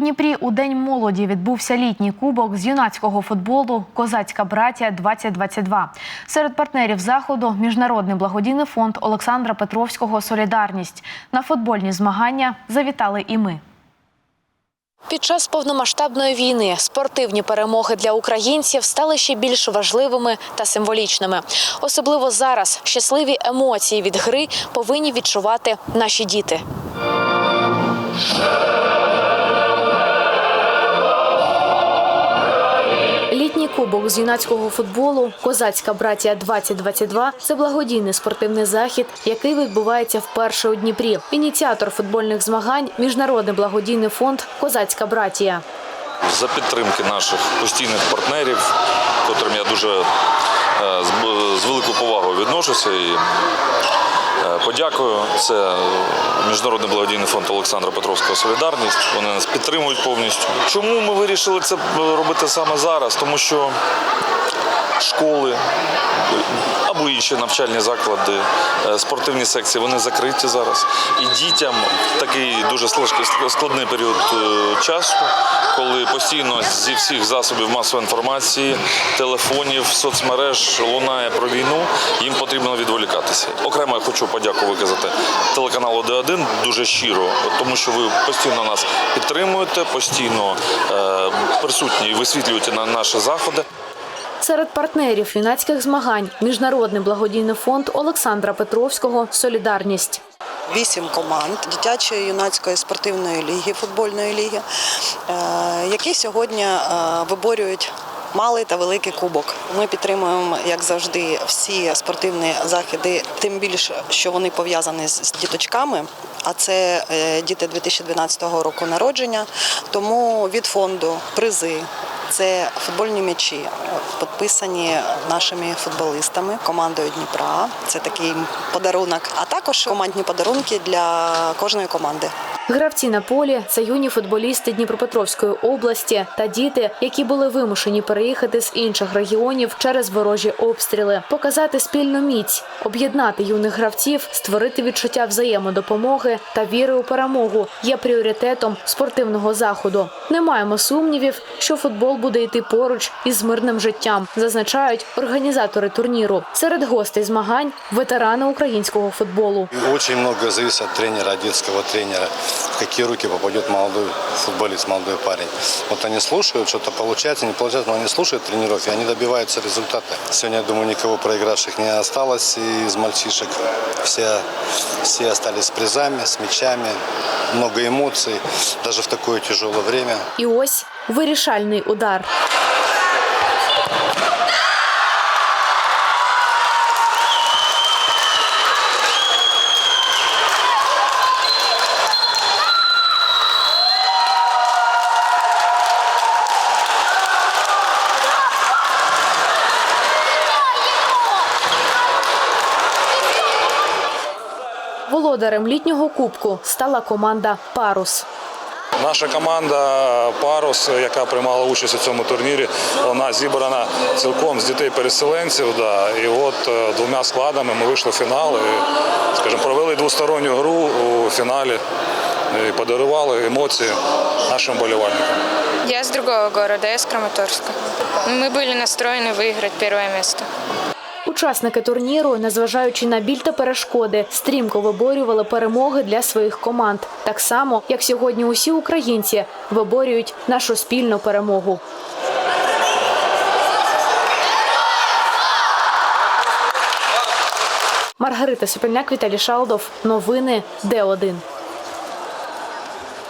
Дніпрі у День молоді відбувся літній кубок з юнацького футболу Козацька братія 2022 Серед партнерів заходу міжнародний благодійний фонд Олександра Петровського Солідарність на футбольні змагання завітали і ми. Під час повномасштабної війни спортивні перемоги для українців стали ще більш важливими та символічними. Особливо зараз щасливі емоції від гри повинні відчувати наші діти. Кубок з юнацького футболу Козацька братія 2022 це благодійний спортивний захід, який відбувається вперше у Дніпрі. Ініціатор футбольних змагань міжнародний благодійний фонд Козацька братія. за підтримки наших постійних партнерів, котрим я дуже е, з, великою повагою відношуся подякую. Це Міжнародний благодійний фонд Олександра Петровського Солідарність. Вони нас підтримують повністю. Чому ми вирішили це робити саме зараз? Тому що школи інші навчальні заклади, е, спортивні секції, вони закриті зараз. І дітям такий дуже складний період е, часу, коли постійно зі всіх засобів масової інформації, телефонів, соцмереж лунає про війну, їм потрібно відволікатися. Окремо я хочу подяку виказати телеканалу Д1 дуже щиро, тому що ви постійно нас підтримуєте, постійно е, присутні і висвітлюєте на наші заходи. Серед партнерів юнацьких змагань міжнародний благодійний фонд Олександра Петровського Солідарність. вісім команд дитячої юнацької спортивної ліги, футбольної ліги, е, які сьогодні е, виборюють. Малий та великий кубок. Ми підтримуємо, як завжди, всі спортивні заходи, тим більше, що вони пов'язані з діточками. А це е, діти 2012 року народження. Тому від фонду призи. Це футбольні м'ячі, е, підписані нашими футболистами, командою Дніпра. Це такий подарунок, а також командні подарунки для кожної команди. Гравці на полі це юні футболісти Дніпропетровської області та діти, які були вимушені переїхати з інших регіонів через ворожі обстріли, показати спільну міць, об'єднати юних гравців, створити відчуття взаємодопомоги та віри у перемогу є пріоритетом спортивного заходу. Не маємо сумнівів, що футбол буде йти поруч із мирним життям, зазначають організатори турніру. Серед гостей змагань ветерани українського футболу. Очень много зависит от тренера, от детского тренера, в какие руки попадет молодой футболист, молодой парень. Вот они слушают, что-то получается, не получается, но они слушают тренеров, и они добиваются результата. Сегодня, я думаю, никого проигравших не осталось из мальчишек. Все, все остались с призами, с мячами, много эмоций, даже в такое тяжелое время. І ось вирішальний удар. Володарем літнього кубку стала команда Парус. Наша команда Парус, яка приймала участь у цьому турнірі, вона зібрана цілком з дітей-переселенців. Да. І от е, двома складами ми вийшли в фінал і, скажімо, провели двосторонню гру у фіналі і подарували емоції нашим болівальникам. Я с другого города, я с Краматорска. Мы были настроены выиграть первое место. Учасники турніру, незважаючи на біль та перешкоди, стрімко виборювали перемоги для своїх команд, так само як сьогодні усі українці виборюють нашу спільну перемогу. Маргарита Сопільняк, Віталій Шалдов. Новини Д1.